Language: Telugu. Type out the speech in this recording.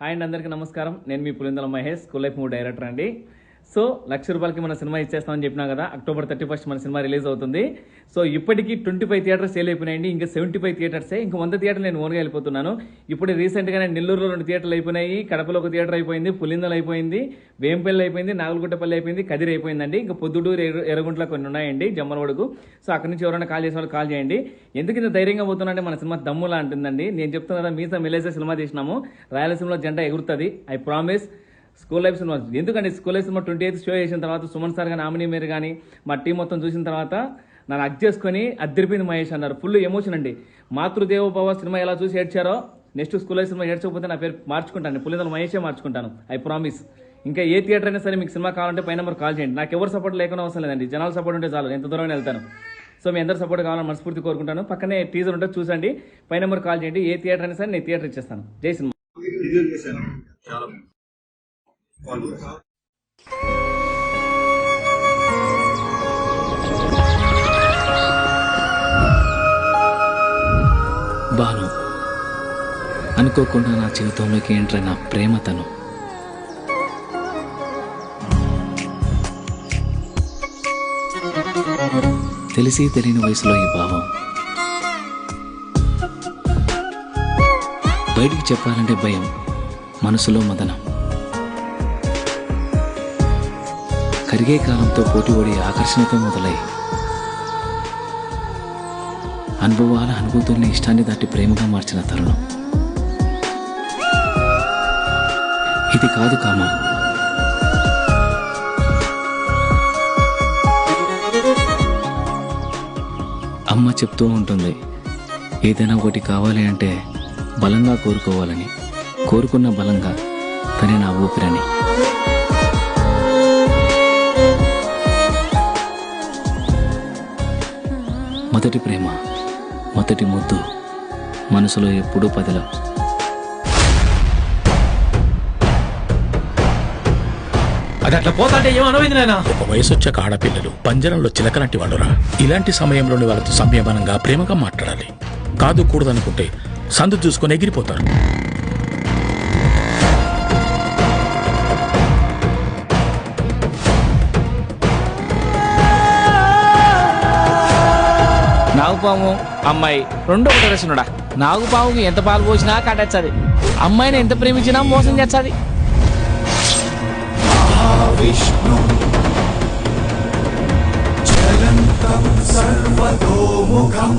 హాయ్ అండి అందరికీ నమస్కారం. నేను మీ Pulindala Mahesh school life movie director అండి. సో లక్ష రూపాయలకి మన సినిమా ఇచ్చేస్తామని చెప్పినా కదా అక్టోబర్ థర్టీ ఫస్ట్ మన సినిమా రిలీజ్ అవుతుంది. సో ఇప్పటికీ ట్వంటీ ఫైవ్ థియేటర్స్ సేల్ అయిపోయినాయండి. ఇంకా సెవెంటీ ఫైవ్ థియేటర్సే ఇంకా వంద థియేటర్లు నేను ఓన్గా వెళ్ళిపోతున్నాను. ఇప్పుడు రీసెంట్గానే నెల్లూరులో రెండు థియేటర్లు అయిపోయినాయి. కడపలో ఒక థియేటర్ అయిపోయింది పులిందలు అయిపోయింది వేంపల్లి అయిపోయింది నాగులగుట్టపల్లి అయిపోయింది కదిరి అయిపోయిందండి. ఇంకా పొద్దుటూరు ఎర్ర- కొన్ని ఉన్నాయండి జమ్మలవాడుకు సో అక్కడి నుంచి ఎవరైనా కాల్ చేసే వాళ్ళు కాల్ చేయండి. ఎందుకు ఇంత ధైర్యంగా పోతున్నాంటే మన సినిమా దమ్ములా అంటుందండి. నేను చెప్తున్నా కదా మీతో మిలేసే సినిమా తీసినాము. రాయలసీమలో జెండా ఎగురుతుంది ఐ ప్రామిస్. స్కూల్ లైఫ్ సినిమా. ఎందుకంటే స్కూల్ లైఫ్ సినిమా ట్వంటీ ఎయిత్ షో చేసిన తర్వాత సుమన్ సార్ కానీ ఆమెని మీరు కానీ మా టీం మొత్తం చూసిన తర్వాత నన్ను అక్ చేసుకొని అద్దరిపోయింది మహేష్ అన్నారు. ఫుల్ ఎమోషన్ అండి. మాతృదేవోభవ సినిమా ఎలా చూసి ఏడ్చారో నెక్స్ట్ స్కూల్ లైఫ్ సినిమా ఏడ్చకపోతే నా పేరు మార్చుకుంటాను. పులిదల మహేషే మార్చుకుంటాను. ఐ ప్రామిస్ ఇంకా ఏ థియేటర్ అయినా సరే మీకు సినిమా కావాలంటే పై నెంబర్ కాల్ చేయండి. నాకు ఎవరు సపోర్ట్ లేకుండా అవసరం లేదండి. జనాల సపోర్ట్ ఉంటే చాలు. ఎంత దూరం వెళ్తాను. సో మీ అందరు సపోర్ట్ కావాలని మనస్ఫూర్తి కోరుకుంటాను. పక్కనే టీజర్ ఉంటే చూసండి. పై నెంబర్ కాల్ చేయండి. ఏ థియేటర్ అయినా సరే నేను థియేటర్ ఇచ్చేస్తాను. జై సినిమా. బాను అనుకోకుండా నా జీవితంలోకి ఎంటర్ అయిన ప్రేమ తను. తెలిసి తెలియని వయసులో ఈ భావం. బయటికి చెప్పాలంటే భయం మనసులో మదనం. కరిగే కాలంతో పోటీపడి ఆకర్షణతో మొదలై అనుభవాల అనుభూతుల్ని ఇష్టాన్ని దాటి ప్రేమగా మార్చిన తరుణం. ఇది కాదు కామా. అమ్మ చెప్తూ ఉంటుంది ఏదైనా ఒకటి కావాలి అంటే బలంగా కోరుకోవాలని. కోరుకున్న బలంగా తనే నా ఊపిరని. మొదటి ప్రేమ మొదటి ముద్దు మనసులో ఎప్పుడూ పదిలం అది అట్లా పోతాంటే ఏమనమైంది నాయన? ఒక వయసు వచ్చాక ఆడపిల్లలు పంజరంలో చిలకలాంటి వాళ్ళురా. ఇలాంటి సమయంలోని వాళ్ళతో సంయమనంగా ప్రేమగా మాట్లాడాలి. కాదు కూడదనుకుంటే సందు చూసుకొని ఎగిరిపోతారు. నాగుపాము అమ్మాయి రెండు ప్రదర్శనుడా నాగుపాముకి ఎంత పాలు పోసినా కట్టచ్చది అమ్మాయిని ఎంత ప్రేమించినా మోసం చేస్తుంది చలంతం సర్వతోముఖం.